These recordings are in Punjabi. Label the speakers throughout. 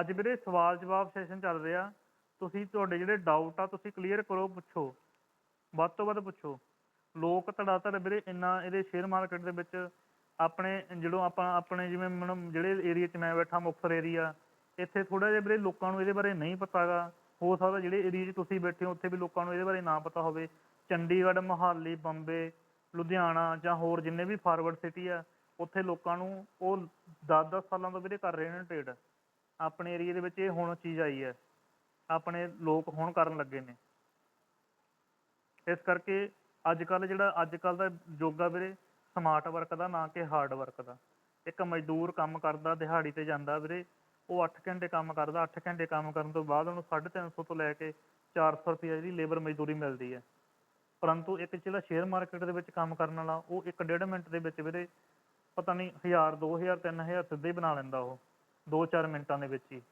Speaker 1: ਅੱਜ ਵੀਰੇ ਸਵਾਲ ਜਵਾਬ ਸੈਸ਼ਨ ਚੱਲ ਰਿਹਾ। ਤੁਸੀਂ ਤੁਹਾਡੇ ਜਿਹੜੇ ਡਾਊਟ ਆ, ਤੁਸੀਂ ਕਲੀਅਰ ਕਰੋ, ਪੁੱਛੋ। ਵੱਧ ਤੋਂ ਵੱਧ ਪੁੱਛੋ। ਲੋਕ ਧੜਾਧੜ ਵੀਰੇ ਇੰਨਾ ਇਹਦੇ ਸ਼ੇਅਰ ਮਾਰਕੀਟ ਦੇ ਵਿੱਚ ਆਪਣੇ ਜਦੋਂ ਆਪਾਂ ਆਪਣੇ ਜਿਵੇਂ ਮਨ ਜਿਹੜੇ ਏਰੀਆ 'ਚ ਮੈਂ ਬੈਠਾ, ਮੁਕਤਸਰ ਏਰੀਆ ਇੱਥੇ ਥੋੜਾ ਜਿਹਾ ਵੀਰੇ ਲੋਕਾਂ ਨੂੰ ਇਹਦੇ ਬਾਰੇ ਨਹੀਂ ਪਤਾਗਾ ਹੋ ਸਕਦਾ ਜਿਹੜੇ ਏਰੀਆ 'ਚ ਤੁਸੀਂ ਬੈਠੇ ਹੋ, ਉੱਥੇ ਵੀ ਲੋਕਾਂ ਨੂੰ ਇਹਦੇ ਬਾਰੇ ਨਾ ਪਤਾ ਹੋਵੇ। ਚੰਡੀਗੜ੍ਹ, ਮੋਹਾਲੀ, ਬੰਬੇ, ਲੁਧਿਆਣਾ ਜਾਂ ਹੋਰ ਜਿੰਨੇ ਵੀ ਫਾਰਵਰਡ ਸਿਟੀ ਆ, ਉੱਥੇ ਲੋਕਾਂ ਨੂੰ ਉਹ 10-10 ਸਾਲਾਂ ਤੋਂ ਵੀਰੇ ਕਰ ਰਹੇ ਨੇ ਟ੍ਰੇਡ ਆਪਣੇ ਏਰੀਆ ਦੇ ਵਿੱਚ ਇਹ ਹੁਣ ਚੀਜ਼ ਆਈ ਹੈ। ਆਪਣੇ ਲੋਕ ਹੁਣ ਕਰਨ ਲੱਗੇ ਨੇ। ਇਸ ਕਰਕੇ ਅੱਜ ਕੱਲ ਜਿਹੜਾ ਅੱਜ ਕੱਲ ਦਾ ਯੁੱਗ ਆ ਵੀਰੇ ਸਮਾਰਟ ਵਰਕ ਦਾ, ਨਾ ਕਿ ਹਾਰਡ ਵਰਕ ਦਾ। ਇੱਕ ਮਜ਼ਦੂਰ ਕੰਮ ਕਰਦਾ, ਦਿਹਾੜੀ ਤੇ ਜਾਂਦਾ ਵੀਰੇ, ਉਹ 8 ਘੰਟੇ ਕੰਮ ਕਰਦਾ 8 ਘੰਟੇ ਕੰਮ ਕਰਨ ਤੋਂ ਬਾਅਦ ਉਹਨੂੰ 350 ਤੋਂ ਲੈ ਕੇ 400 ਰੁਪਏ ਜਿਹੜੀ ਲੇਬਰ ਮਜ਼ਦੂਰੀ ਮਿਲਦੀ ਹੈ। ਪਰੰਤੂ ਇੱਕ ਜਿਹੜਾ ਸ਼ੇਅਰ ਮਾਰਕੀਟ ਦੇ ਵਿੱਚ ਕੰਮ ਕਰਨ ਵਾਲਾ, ਉਹ ਇੱਕ ਡੇਢ ਮਿੰਟ ਦੇ ਵਿੱਚ ਵੀਰੇ, ਪਤਾ ਨਹੀਂ 1000 2000 3000 ਸਿੱਧੇ ਹੀ ਬਣਾ ਲੈਂਦਾ ਉਹ। 2-4 ਮਿੰਟਾਂ ਦੇ ਵਿੱਚ ਹੀ।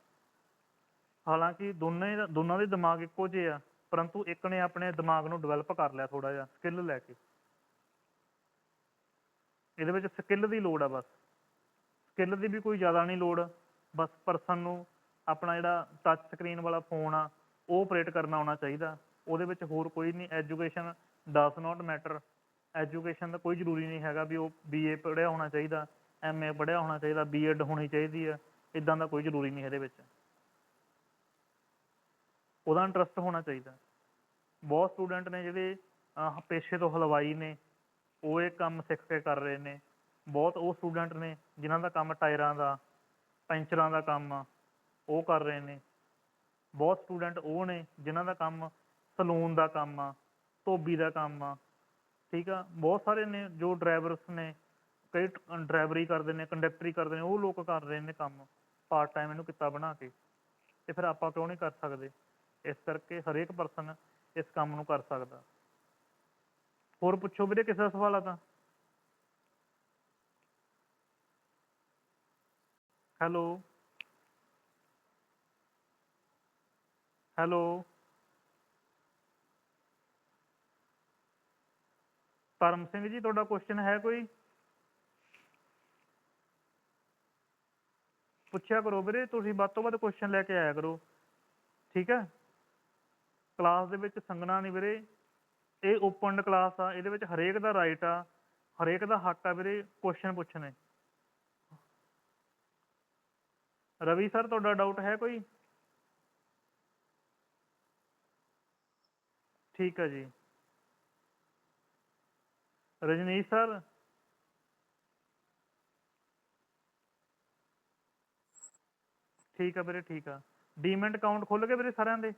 Speaker 1: ਹਾਲਾਂਕਿ ਦੋਨੇ ਦੋਨਾਂ ਦੇ ਦਿਮਾਗ ਇੱਕੋ ਜਿਹੇ ਆ, ਪਰੰਤੂ ਇੱਕ ਨੇ ਆਪਣੇ ਦਿਮਾਗ ਨੂੰ ਡਿਵੈਲਪ ਕਰ ਲਿਆ ਥੋੜਾ ਜਿਹਾ ਸਕਿੱਲ ਲੈ ਕੇ। ਇਹਦੇ ਵਿੱਚ ਸਕਿੱਲ ਦੀ ਲੋੜ ਆ ਬਸ। ਸਕਿੱਲ ਦੀ ਵੀ ਕੋਈ ਜ਼ਿਆਦਾ ਨਹੀਂ ਲੋੜ, ਬਸ ਪਰਸਨ ਨੂੰ ਆਪਣਾ ਜਿਹੜਾ ਟੱਚ ਸਕਰੀਨ ਵਾਲਾ ਫੋਨ ਆ, ਉਹ ਆਪਰੇਟ ਕਰਨਾ ਆਉਣਾ ਚਾਹੀਦਾ। ਉਹਦੇ ਵਿੱਚ ਹੋਰ ਕੋਈ ਨਹੀਂ education does not matter education ਦਾ ਕੋਈ ਜ਼ਰੂਰੀ ਨਹੀਂ ਹੈਗਾ ਵੀ ਉਹ ਬੀਏ ਪੜ੍ਹਿਆ ਹੋਣਾ ਚਾਹੀਦਾ ਐਮਏ ਪੜ੍ਹਿਆ ਹੋਣਾ ਚਾਹੀਦਾ ਬੀਐਡ ਹੋਣੀ ਚਾਹੀਦੀ ਆ। ਇਦਾਂ ਦਾ ਕੋਈ ਜ਼ਰੂਰੀ ਨਹੀਂ ਇਹਦੇ ਵਿੱਚ। ਉਹਦਾ ਇੰਟਰਸਟ ਹੋਣਾ ਚਾਹੀਦਾ। ਬਹੁਤ ਸਟੂਡੈਂਟ ਨੇ ਜਿਹੜੇ ਪੇਸ਼ੇ ਤੋਂ ਹਲਵਾਈ ਨੇ, ਉਹ ਇਹ ਕੰਮ ਸਿੱਖ ਕੇ ਕਰ ਰਹੇ ਨੇ। ਬਹੁਤ ਉਹ ਸਟੂਡੈਂਟ ਨੇ ਜਿਨ੍ਹਾਂ ਦਾ ਕੰਮ ਟਾਇਰਾਂ ਦਾ, ਪੈਂਚਰਾਂ ਦਾ ਕੰਮ ਆ ਉਹ ਕਰ ਰਹੇ ਨੇ। ਬਹੁਤ ਸਟੂਡੈਂਟ ਉਹ ਨੇ ਜਿਨ੍ਹਾਂ ਦਾ ਕੰਮ ਸਲੂਨ ਦਾ ਕੰਮ ਆ ਧੋਬੀ ਦਾ ਕੰਮ ਆ ਠੀਕ ਆ? ਬਹੁਤ ਸਾਰੇ ਨੇ ਜੋ ਡਰਾਈਵਰਸ ਨੇ, ਕਈ ਡਰਾਈਵਰੀ ਕਰਦੇ ਨੇ ਕੰਡਕਟਰੀ ਕਰਦੇ ਨੇ, ਉਹ ਲੋਕ ਕਰ ਰਹੇ ਨੇ ਕੰਮ। ਪਾਰਟ ਟਾਈਮ ਇਹਨੂੰ ਕਿੱਤਾ ਬਣਾ ਕੇ, ਤੇ ਫਿਰ ਆਪਾਂ ਕਿਉਂ ਨਹੀਂ ਕਰ ਸਕਦੇ? ਇਸ ਕਰਕੇ ਹਰੇਕ ਪਰਸਨ ਇਸ ਕੰਮ ਨੂੰ ਕਰ ਸਕਦਾ। ਹੋਰ ਪੁੱਛੋ ਵੀਰੇ ਕਿਸੇ ਦਾ ਸਵਾਲ ਆ ਤਾਂ? ਹੈਲੋ ਹੈਲੋ ਪਰਮ ਸਿੰਘ ਜੀ, ਤੁਹਾਡਾ ਕੁਐਸਚਨ ਹੈ ਕੋਈ? ਪੁੱਛਿਆ ਕਰੋ ਵੀਰੇ, ਤੁਸੀਂ ਵੱਧ ਤੋਂ ਵੱਧ ਕੁਐਸਚਨ ਲੈ ਕੇ ਆਇਆ ਕਰੋ। ਠੀਕ ਹੈ? ਕਲਾਸ ਦੇ ਵਿੱਚ ਸੰਗਣਾ ਨਹੀਂ ਵੀਰੇ। ਇਹ ਓਪਨ ਕਲਾਸ ਆ, ਇਹਦੇ ਵਿੱਚ ਹਰੇਕ ਦਾ ਰਾਈਟ ਆ, ਹਰੇਕ ਦਾ ਹੱਕ ਆ ਵੀਰੇ ਕੁਐਸਚਨ ਪੁੱਛਣੇ। ਰਵੀ ਸਰ ਤੁਹਾਡਾ ਡਾਊਟ ਹੈ ਕੋਈ? ਠੀਕ ਹੈ ਜੀ। ਰਜਨੀਸ਼ ਸਰ ਠੀਕ ਆ ਵੀਰੇ, ਠੀਕ ਆ। ਡੀਮੈਂਟ ਅਕਾਊਂਟ ਖੁੱਲ ਗਏ ਵੀਰੇ ਸਾਰਿਆਂ ਦੇ?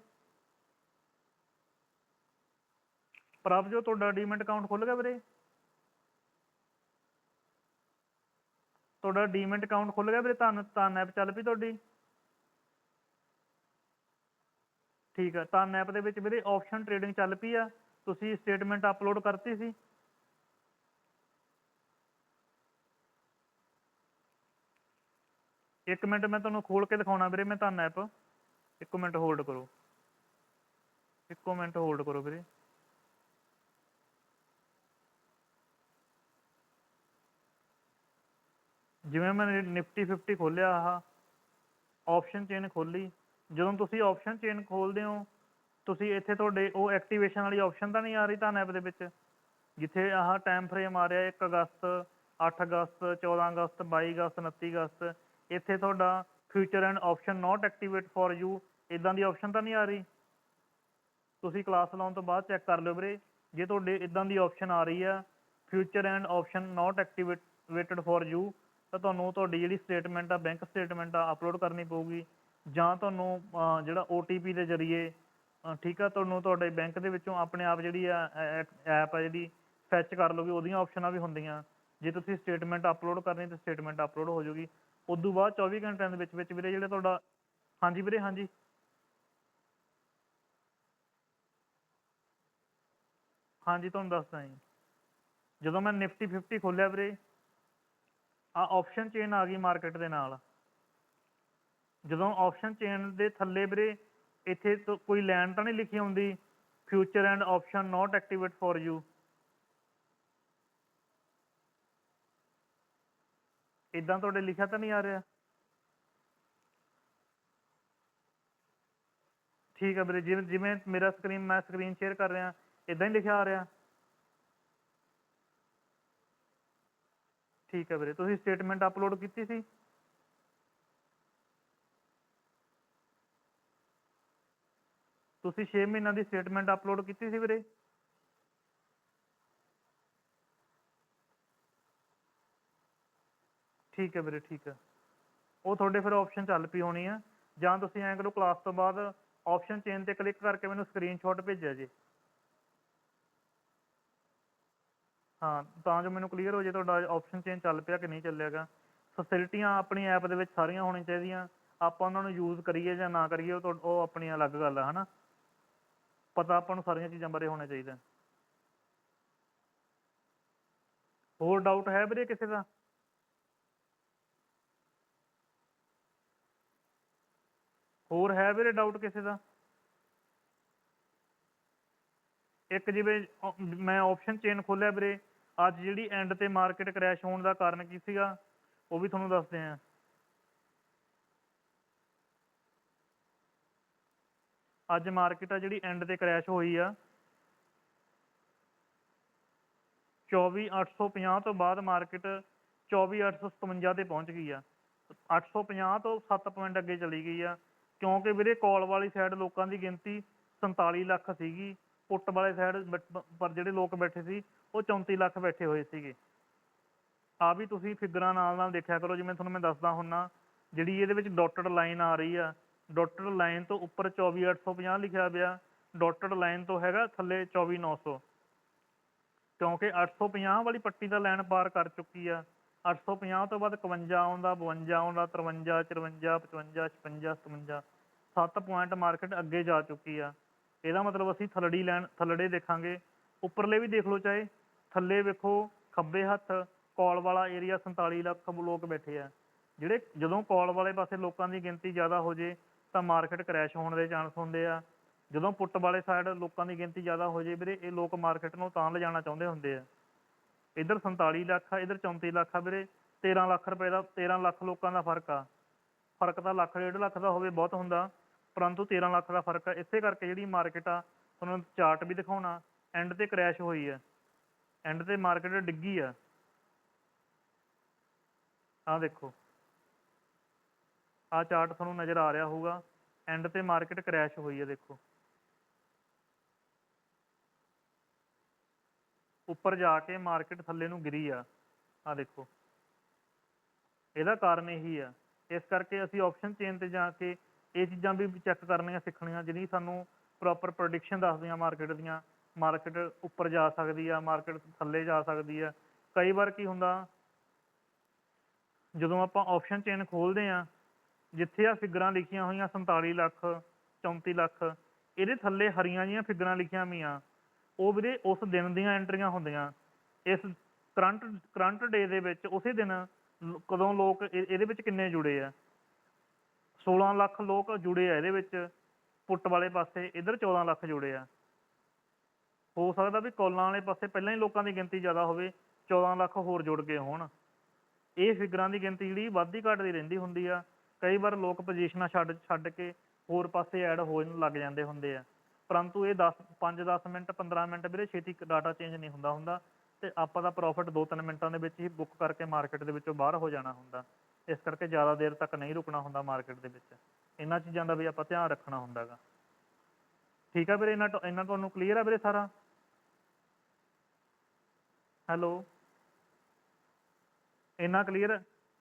Speaker 1: ਪ੍ਰਭ ਜੋ ਤੁਹਾਡਾ ਡੀਮੈਂਟ ਅਕਾਊਂਟ ਖੁੱਲ ਗਿਆ ਵੀਰੇ? ਤੁਹਾਡਾ ਡੀਮੈਂਟ ਅਕਾਊਂਟ ਖੁੱਲ ਗਿਆ ਵੀਰੇ ਤਾਂ ਤਾਂ ਐਪ ਚੱਲ ਪਈ ਤੁਹਾਡੀ। ਠੀਕ ਆ ਤਾਂ ਐਪ ਦੇ ਵਿੱਚ ਵੀਰੇ ਆਪਸ਼ਨ ਟ੍ਰੇਡਿੰਗ ਚੱਲ ਪਈ ਆ। ਤੁਸੀਂ ਸਟੇਟਮੈਂਟ ਅਪਲੋਡ ਕਰਤੀ ਸੀ। ਇੱਕ ਮਿੰਟ ਮੈਂ ਤੁਹਾਨੂੰ ਖੋਲ ਕੇ ਦਿਖਾਉਣਾ ਵੀਰੇ, ਮੈਂ ਤੁਹਾਨੂੰ ਐਪ ਇੱਕ ਮਿੰਟ ਹੋਲਡ ਕਰੋ। ਇੱਕੋ ਮਿੰਟ ਹੋਲਡ ਕਰੋ ਵੀਰੇ। ਜਿਵੇਂ ਮੈਂ ਨਿਫਟੀ 50 ਖੋਲਿਆ ਆਹ ਆਪਸ਼ਨ ਚੇਨ ਖੋਲੀ ਜਦੋਂ ਤੁਸੀਂ ਆਪਸ਼ਨ ਚੇਨ ਖੋਲਦੇ ਹੋ, ਤੁਸੀਂ ਇੱਥੇ ਤੁਹਾਡੇ, ਉਹ ਐਕਟੀਵੇਸ਼ਨ ਵਾਲੀ ਆਪਸ਼ਨ ਤਾਂ ਨਹੀਂ ਆ ਰਹੀ ਤੁਹਾਨੂੰ ਐਪ ਦੇ ਵਿੱਚ? ਜਿੱਥੇ ਆਹ ਟਾਈਮ ਫਰੇਮ ਆ ਰਿਹਾ 1 ਅਗਸਤ 8 ਅਗਸਤ 14 ਅਗਸਤ 22 ਅਗਸਤ 29 ਅਗਸਤ। ਇੱਥੇ ਤੁਹਾਡਾ feature and option not activate for you ਇਦਾਂ ਦੀ ਆਪਸ਼ਨ ਤਾਂ ਨਹੀਂ ਆ ਰਹੀ? ਤੁਸੀਂ ਕਲਾਸ ਲਾਉਣ ਤੋਂ ਬਾਅਦ ਚੈੱਕ ਕਰ ਲਿਓ ਵੀਰੇ ਜੇ ਤੁਹਾਡੇ ਇਦਾਂ ਦੀ ਆਪਸ਼ਨ ਆ ਰਹੀ ਆ feature and option not activated for you ਤਾਂ ਤੁਹਾਨੂੰ ਤੁਹਾਡੀ ਜਿਹੜੀ ਸਟੇਟਮੈਂਟ ਆ ਬੈਂਕ ਸਟੇਟਮੈਂਟ ਆ ਅਪਲੋਡ ਕਰਨੀ ਪਊਗੀ। ਜਾਂ ਤੁਹਾਨੂੰ ਅਹ, ਜਿਹੜਾ OTP ਦੇ ਜ਼ਰੀਏ ਠੀਕ ਆ ਤੁਹਾਨੂੰ ਤੁਹਾਡੇ ਬੈਂਕ ਦੇ ਵਿੱਚੋਂ ਆਪਣੇ ਆਪ ਜਿਹੜੀ ਆ ਐਪ ਆ ਜਿਹੜੀ ਫੈਚ ਕਰ ਲਓਗੇ ਉਹਦੀਆਂ ਆਪਸ਼ਨਾਂ ਵੀ ਹੁੰਦੀਆਂ। ਜੇ ਤੁਸੀਂ ਸਟੇਟਮੈਂਟ ਅਪਲੋਡ ਕਰਨੀ ਤਾਂ ਸਟੇਟਮੈਂਟ ਅਪਲੋਡ ਹੋ ਜਾਊਗੀ। ਉਦੋਂ ਬਾਅਦ 24 ਘੰਟਿਆਂ ਦੇ ਵਿੱਚ ਵਿੱਚ ਵੀਰੇ ਜਿਹੜਾ ਤੁਹਾਡਾ, ਹਾਂਜੀ ਵੀਰੇ, ਹਾਂਜੀ। ਹਾਂਜੀ, ਤੁਹਾਨੂੰ ਦੱਸਦਾ ਜੀ। ਜਦੋਂ ਮੈਂ ਨਿਫਟੀ 50 ਖੋਲਿਆ ਵੀਰੇ, ਆ ਆਪਸ਼ਨ ਚੇਨ ਆ ਗਈ ਮਾਰਕੀਟ ਦੇ ਨਾਲ। ਜਦੋਂ ਆਪਸ਼ਨ ਚੇਨ ਦੇ ਥੱਲੇ ਵੀਰੇ, ਇੱਥੇ ਕੋਈ ਲੈਂਡ ਤਾਂ ਨਹੀਂ ਲਿਖੀ ਹੁੰਦੀ। Feature and option not activate for you ਇਦਾਂ ਤੁਹਾਡੇ ਲਿਖਿਆ ਤਾਂ ਨਹੀਂ ਆ ਰਿਹਾ? ਠੀਕ ਹੈ ਵੀਰੇ, ਜਿਵੇਂ ਜਿਵੇਂ ਮੇਰਾ ਸਕਰੀਨ ਮੈਂ ਸਕਰੀਨ ਸ਼ੇਅਰ ਕਰ ਰਿਹਾ ਇਦਾਂ ਹੀ ਲਿਖਿਆ ਆ ਰਿਹਾ? ਠੀਕ ਹੈ ਵੀਰੇ, ਤੁਸੀਂ ਸਟੇਟਮੈਂਟ ਅਪਲੋਡ ਕੀਤੀ ਸੀ? ਤੁਸੀਂ 6 ਮਹੀਨਿਆਂ ਦੀ ਸਟੇਟਮੈਂਟ ਅਪਲੋਡ ਕੀਤੀ ਸੀ ਵੀਰੇ? ਠੀਕ ਹੈ ਵੀਰੇ, ਠੀਕ ਹੈ। ਉਹ ਤੁਹਾਡੇ ਫਿਰ ਆਪਸ਼ਨ ਚੱਲ ਪਈ ਹੋਣੀ ਆ। ਜਾਂ ਤੁਸੀਂ ਐਂ ਕਰੋ ਕਲਾਸ ਤੋਂ ਬਾਅਦ ਆਪਸ਼ਨ ਚੇਨ ਤੇ ਕਲਿੱਕ ਕਰਕੇ ਮੈਨੂੰ ਸਕਰੀਨਸ਼ਾਟ ਭੇਜਿਆ ਜੀ। ਹਾਂ, ਤਾਂ ਜੋ ਮੈਨੂੰ ਕਲੀਅਰ ਹੋ ਜੇ ਤੁਹਾਡਾ ਆਪਸ਼ਨ ਚੇਨ ਚੱਲ ਪਿਆ ਕਿ ਨਹੀਂ ਚੱਲਿਆਗਾ ਫੈਸਿਲਿਟੀਆਂ ਆਪਣੀ ਐਪ ਦੇ ਵਿੱਚ ਸਾਰੀਆਂ ਹੋਣੀਆਂ ਚਾਹੀਦੀਆਂ। ਆਪਾਂ ਉਹਨਾਂ ਨੂੰ ਯੂਜ਼ ਕਰੀਏ ਜਾਂ ਨਾ ਕਰੀਏ, ਉਹ ਉਹ ਆਪਣੀ ਅਲੱਗ ਗੱਲ ਆ, ਹਨਾ? ਪਤਾ ਆਪਾਂ ਨੂੰ ਸਾਰੀਆਂ ਚੀਜ਼ਾਂ ਬਾਰੇ ਹੋਣਾ ਚਾਹੀਦਾ। ਹੋਰ ਡਾਊਟ ਹੈ ਵੀਰੇ ਕਿਸੇ ਦਾ? ਹੋਰ ਹੈ ਵੀਰੇ ਡਾਊਟ ਕਿਸੇ ਦਾ? ਇੱਕ ਜਿਵੇਂ ਮੈਂ ਆਪਸ਼ਨ ਚੇਨ ਖੋਲਿਆ ਵੀਰੇ, ਅੱਜ ਜਿਹੜੀ ਐਂਡ ਤੇ ਮਾਰਕੀਟ ਕ੍ਰੈਸ਼ ਹੋਣ ਦਾ ਕਾਰਨ ਕੀ ਸੀਗਾ, ਉਹ ਵੀ ਤੁਹਾਨੂੰ ਦੱਸਦੇ ਆਂ ਅੱਜ ਮਾਰਕੀਟ ਆ ਜਿਹੜੀ ਐਂਡ ਤੇ ਕ੍ਰੈਸ਼ ਹੋਈ ਆ 24850 ਤੋਂ ਬਾਅਦ ਮਾਰਕੀਟ 24857 ਤੇ ਪਹੁੰਚ ਗਈ ਆ। 850 ਤੋਂ 7 ਪੁਆਇੰਟ ਅੱਗੇ ਚਲੀ ਗਈ ਆ। ਕਿਉਂਕਿ ਵੀਰੇ ਕਾਲ ਵਾਲੀ ਸਾਈਡ ਲੋਕਾਂ ਦੀ ਗਿਣਤੀ 47 ਲੱਖ ਸੀਗੀ, ਪੁੱਟ ਵਾਲੇ ਸਾਈਡ ਪਰ ਜਿਹੜੇ ਲੋਕ ਬੈਠੇ ਸੀ, ਉਹ 34 ਲੱਖ ਬੈਠੇ ਹੋਏ ਸੀਗੇ। ਆ ਵੀ ਤੁਸੀਂ ਫਿਗਰਾਂ ਨਾਲ ਨਾਲ ਦੇਖਿਆ ਕਰੋ, ਜਿਵੇਂ ਤੁਹਾਨੂੰ ਮੈਂ ਦੱਸਦਾ ਹੁੰਨਾ, ਜਿਹੜੀ ਇਹਦੇ ਵਿੱਚ ਡਾਟਡ ਲਾਈਨ ਆ ਰਹੀ ਆ ਡਾਟਡ ਲਾਈਨ ਤੋਂ ਉੱਪਰ 24850 ਲਿਖਿਆ ਪਿਆ ਡਾਟਡ ਲਾਈਨ ਤੋਂ ਹੈਗਾ ਥੱਲੇ 24900 ਕਿਉਂਕਿ 850 ਵਾਲੀ ਪੱਟੀ ਦਾ ਲਾਈਨ ਪਾਰ ਕਰ ਚੁੱਕੀ ਆ। 850 ਤੋਂ ਬਾਅਦ 51 ਆਉਂਦਾ 52 ਆਉਂਦਾ 53 54 55 56 57 7 ਪੁਆਇੰਟ ਮਾਰਕੀਟ ਅੱਗੇ ਜਾ ਚੁੱਕੀ ਆ। ਇਹਦਾ ਮਤਲਬ ਅਸੀਂ ਥੱਲੜੀ ਲੈਣ, ਥੱਲੜੇ ਦੇਖਾਂਗੇ। ਉੱਪਰਲੇ ਵੀ ਦੇਖ ਲਓ ਚਾਹੇ। ਥੱਲੇ ਵੇਖੋ ਖੱਬੇ ਹੱਥ ਕਾਲ ਵਾਲਾ ਏਰੀਆ 47 ਲੱਖ ਲੋਕ ਬੈਠੇ ਆ। ਜਿਹੜੇ ਜਦੋਂ ਕਾਲ ਵਾਲੇ ਪਾਸੇ ਲੋਕਾਂ ਦੀ ਗਿਣਤੀ ਜ਼ਿਆਦਾ ਹੋ ਜੇ, ਤਾਂ ਮਾਰਕੀਟ ਕ੍ਰੈਸ਼ ਹੋਣ ਦੇ ਚਾਂਸ ਹੁੰਦੇ ਆ। ਜਦੋਂ ਪੁੱਟ ਵਾਲੇ ਸਾਈਡ ਲੋਕਾਂ ਦੀ ਗਿਣਤੀ ਜ਼ਿਆਦਾ ਹੋ ਜੇ ਵੀਰੇ, ਇਹ ਲੋਕ ਮਾਰਕੀਟ ਨੂੰ ਤਾਂ ਲਿਜਾਣਾ ਚਾਹੁੰਦੇ ਹੁੰਦੇ ਆ। ਇੱਧਰ 47 ਲੱਖ ਆ, ਇੱਧਰ 34 ਲੱਖ ਆ ਵੀਰੇ। 13 ਲੱਖ ਰੁਪਏ ਦਾ 13 ਲੱਖ ਲੋਕਾਂ ਦਾ ਫ਼ਰਕ ਆ। ਫ਼ਰਕ ਤਾਂ ਲੱਖ, ਡੇਢ ਲੱਖ ਦਾ ਹੋਵੇ, ਬਹੁਤ ਹੁੰਦਾ। ਪਰੰਤੂ 13 ਲੱਖ ਦਾ ਫ਼ਰਕ ਆ। ਇਸੇ ਕਰਕੇ ਜਿਹੜੀ ਮਾਰਕੀਟ ਆ, ਤੁਹਾਨੂੰ ਚਾਰਟ ਵੀ ਦਿਖਾਉਣਾ। ਐਂਡ ਤੇ ਕ੍ਰੈਸ਼ ਹੋਈ ਆ। ਐਂਡ ਤੇ ਮਾਰਕੀਟ ਡਿੱਗੀ ਆ। ਆਹ ਦੇਖੋ। ਆਹ ਚਾਰਟ ਤੁਹਾਨੂੰ ਨਜ਼ਰ ਆ ਰਿਹਾ ਹੋਊਗਾ। ਐਂਡ ਤੇ ਮਾਰਕੀਟ ਕ੍ਰੈਸ਼ ਹੋਈ ਹੈ ਦੇਖੋ। ਉੱਪਰ ਜਾ ਕੇ ਮਾਰਕੀਟ ਥੱਲੇ ਨੂੰ ਗਿਰੀ ਆ। ਆਹ ਦੇਖੋ। ਇਹਦਾ ਕਾਰਨ ਇਹੀ ਆ। ਇਸ ਕਰਕੇ ਅਸੀਂ ਆਪਸ਼ਨ ਚੇਨ ਤੇ ਜਾ ਕੇ ਇਹ ਚੀਜ਼ਾਂ ਵੀ ਚੈੱਕ ਕਰਨੀਆਂ, ਸਿੱਖਣੀਆਂ ਜਿਹੜੀ ਸਾਨੂੰ ਪ੍ਰੋਪਰ ਪ੍ਰੈਡਿਕਸ਼ਨ ਦੱਸਦੀਆਂ ਮਾਰਕੀਟ ਦੀਆਂ। ਮਾਰਕੀਟ ਉੱਪਰ ਜਾ ਸਕਦੀ ਆ ਮਾਰਕੀਟ ਥੱਲੇ ਜਾ ਸਕਦੀ ਆ। ਕਈ ਵਾਰ ਕੀ ਹੁੰਦਾ, ਜਦੋਂ ਆਪਾਂ ਆਪਸ਼ਨ ਚੇਨ ਖੋਲਦੇ ਆ, ਜਿੱਥੇ ਆ ਫਿਗਰਾਂ ਲਿਖੀਆਂ ਹੋਈਆਂ 47 ਲੱਖ 34 ਲੱਖ, ਇਹਦੇ ਥੱਲੇ ਹਰੀਆਂ ਜੀਆਂ ਫਿਗਰਾਂ ਲਿਖੀਆਂ ਹੋਈਆਂ ਉਹ ਵੀਰੇ ਉਸ ਦਿਨ ਦੀਆਂ ਐਂਟਰੀਆਂ ਹੁੰਦੀਆਂ। ਇਸ ਕਰੰਟ ਕਰੰਟ ਡੇ ਦੇ ਵਿੱਚ, ਉਸੇ ਦਿਨ ਕਦੋਂ ਲੋਕ ਇਹਦੇ ਵਿੱਚ ਕਿੰਨੇ ਜੁੜੇ ਆ? 16 ਲੱਖ ਲੋਕ ਜੁੜੇ ਆ ਇਹਦੇ ਵਿੱਚ, ਪੁੱਟ ਵਾਲੇ ਪਾਸੇ, ਇੱਧਰ 14 ਲੱਖ ਜੁੜੇ ਆ। ਹੋ ਸਕਦਾ ਵੀ ਕੋਲਾਂ ਵਾਲੇ ਪਾਸੇ ਪਹਿਲਾਂ ਹੀ ਲੋਕਾਂ ਦੀ ਗਿਣਤੀ ਜ਼ਿਆਦਾ ਹੋਵੇ 14 ਲੱਖ ਹੋਰ ਜੁੜ ਗਏ ਹੋਣ। ਇਹ ਫਿਗਰਾਂ ਦੀ ਗਿਣਤੀ ਜਿਹੜੀ ਵੱਧਦੀ ਘਟਦੀ ਰਹਿੰਦੀ ਹੁੰਦੀ ਆ। ਕਈ ਵਾਰ ਲੋਕ ਪੋਜੀਸ਼ਨਾਂ ਛੱਡ ਛੱਡ ਕੇ ਹੋਰ ਪਾਸੇ ਐਡ ਹੋਣ ਲੱਗ ਜਾਂਦੇ ਹੁੰਦੇ ਆ। ਪਰੰਤੂ ਇਹ 10 5-10 ਮਿੰਟ 15 ਮਿੰਟ ਵੀਰੇ ਛੇਤੀ ਡਾਟਾ ਚੇਂਜ ਨਹੀਂ ਹੁੰਦਾ ਹੁੰਦਾ, ਤੇ ਆਪਾਂ ਦਾ ਪ੍ਰੋਫਿਟ 2-3 ਮਿੰਟਾਂ ਦੇ ਵਿੱਚ ਹੀ ਬੁੱਕ ਕਰਕੇ ਮਾਰਕੀਟ ਦੇ ਵਿੱਚੋਂ ਬਾਹਰ ਹੋ ਜਾਣਾ ਹੁੰਦਾ। ਇਸ ਕਰਕੇ ਜ਼ਿਆਦਾ ਦੇਰ ਤੱਕ ਨਹੀਂ ਰੁਕਣਾ ਹੁੰਦਾ ਮਾਰਕੀਟ ਦੇ ਵਿੱਚ। ਇਹਨਾਂ ਚੀਜ਼ਾਂ ਦਾ ਵੀ ਆਪਾਂ ਧਿਆਨ ਰੱਖਣਾ ਹੁੰਦਾਗਾ। ਠੀਕ ਆ ਵੀਰੇ, ਇਹਨਾਂ ਤੋਂ, ਇਹਨਾਂ ਤੁਹਾਨੂੰ ਕਲੀਅਰ ਆ ਵੀਰੇ ਸਾਰਾ? ਹੈਲੋ ਇੰਨਾ ਕਲੀਅਰ